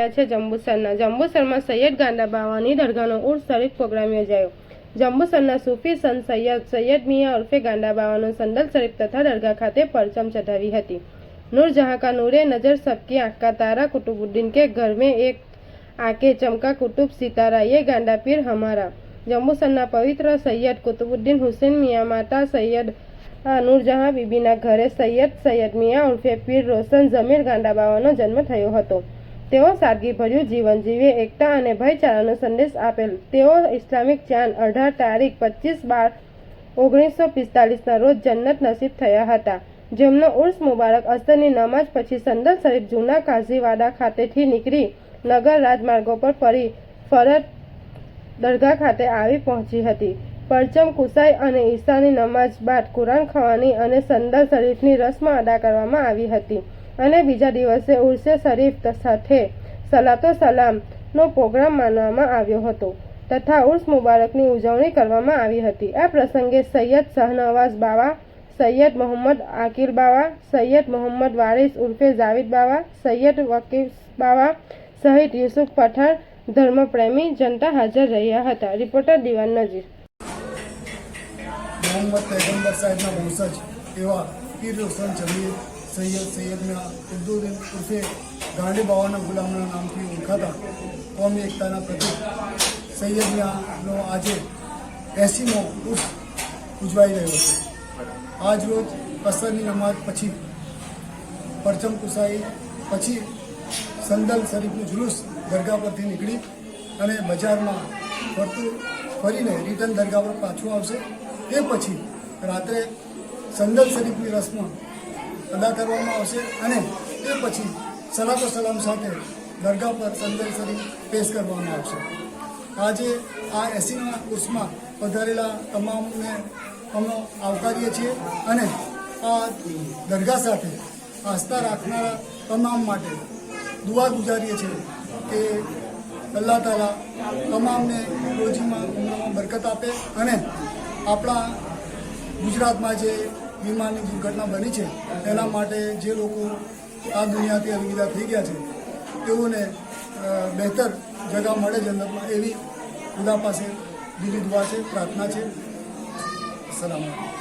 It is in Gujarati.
રહ્યા છે જંબુસરના. જંબુસરમાં સૈયદ ગાંડા બાવાની દરગાહનો ઉર્સ શરીફ પ્રોગ્રામ યોજાયો. જંબુસરના સૂફી સન સૈયદ સૈયદ મિયા ઉર્ફે ગાંડા બાવાનો સંદલ શરીફ તથા દરગાહ ખાતે પરચમ ચઢાવી હતી. નૂરજહાં કા નૂરે નજર સબકી આંખ તારા કુતુબુદ્દીન કે ઘર મેં એક આંખે ચમકા કુતુબ સિતારા, યે ગાંડા પીર હમારા. જંબુસરના પવિત્ર સૈયદ કુતુબુદ્દીન હુસેન મિયા માતા સૈયદ નૂરજહાં બીબીના ઘરે સૈયદ સૈયદ મિયા ઉર્ફે પીર રોશન જમીર ગાંડાબાવાનો જન્મ થયો હતો. તેઓ સાદગીભર્યું જીવન જીવે, એકતા અને ભાઈચારાનો સંદેશ આપેલ. તેઓ ઇસ્લામિક ચાંદ અઢાર તારીખ પચીસ બાર ઓગણીસો પિસ્તાલીસના રોજ જન્નત નસીબ થયા હતા. જેમનો ઉર્સ મુબારક અસરની નમાજ પછી સંદલ શરીફ જૂના કાઝીવાડા ખાતેથી નીકળી નગર રાજમાર્ગો પર ફરી ફરત દરગાહ ખાતે આવી પહોંચી હતી. પરચમ, કુસાઈ અને ઈશાની નમાજ બાદ કુરાન ખવાની અને સંદલ શરીફની રસમાં અદા કરવામાં આવી હતી. અને બીજા દિવસે ઉર્સે શરીફ સાથે. સલાતો સલામનો પ્રોગ્રામ માનવામાં આવ્યો હતો. તથા ઉર્સ મુબારકની ઉજવણી કરવામાં આવી હતી. આ પ્રસંગે સૈયદ શાહનવાઝ બાવા, સૈયદ મોહમ્મદ આકિલ બાવા, સૈયદ મોહમ્મદ વારિસ ઉર્ફે જાવિદ બાવા, સૈયદ વકીફ બાવા સહિત યુસુફ પઠાણ, ધર્મપ્રેમી જનતા હાજર રહ્યા હતા. રિપોર્ટર દિવાન નજીર. મોહમ્મદ પૈગંબર સાહેબના વંશજ એવા પીર રોશન જમીર સૈયદ સૈયદના ઉદ્દુદ્દીન ઉર્ફે ગાંડી બાવાના ગુલામના નામથી ઓળખાતા કોમી એકતાના પ્રતિક સૈયદનાનો આજે એસીમો ઉર્ફ ઉજવાઈ રહ્યો છે. આજ રોજ અસરની નમાજ પછી પરચમ કુસાઈ પછી સંદલ શરીફનું જુલુસ દરગાહ પરથી નીકળી અને બજારમાં ફરતું ફરીને રિટર્ન દરગાહ પર પાછું આવશે. એ પછી રાત્રે સંદલ શરીફની રસ્મ અદા કરવામાં આવશે અને એ પછી સલાતો સલામ સાથે દરગાહ પર સંદલ શરીફ પેશ કરવામાં આવશે. આજે આ એસીના ઉર્સમાં પધારેલા તમામને અમે આવકારીએ છીએ અને આ દરગાહ સાથે આસ્થા રાખનારા તમામ માટે દુઆ ગુજારીએ છીએ કે અલ્લાહ તાલા તમામને રોજીમાં ઉમરામાં બરકત આપે અને આપણા ગુજરાતમાં જે વિમાનની દુર્ઘટના બની છે, એના માટે જે લોકો આ દુનિયાથી અલવિદા થઈ ગયા છે, તેઓને બહેતર જગા મળે જન્નતમાં એવી ખુદા પાસે દિલી દુઆ છે, પ્રાર્થના છે. સલામત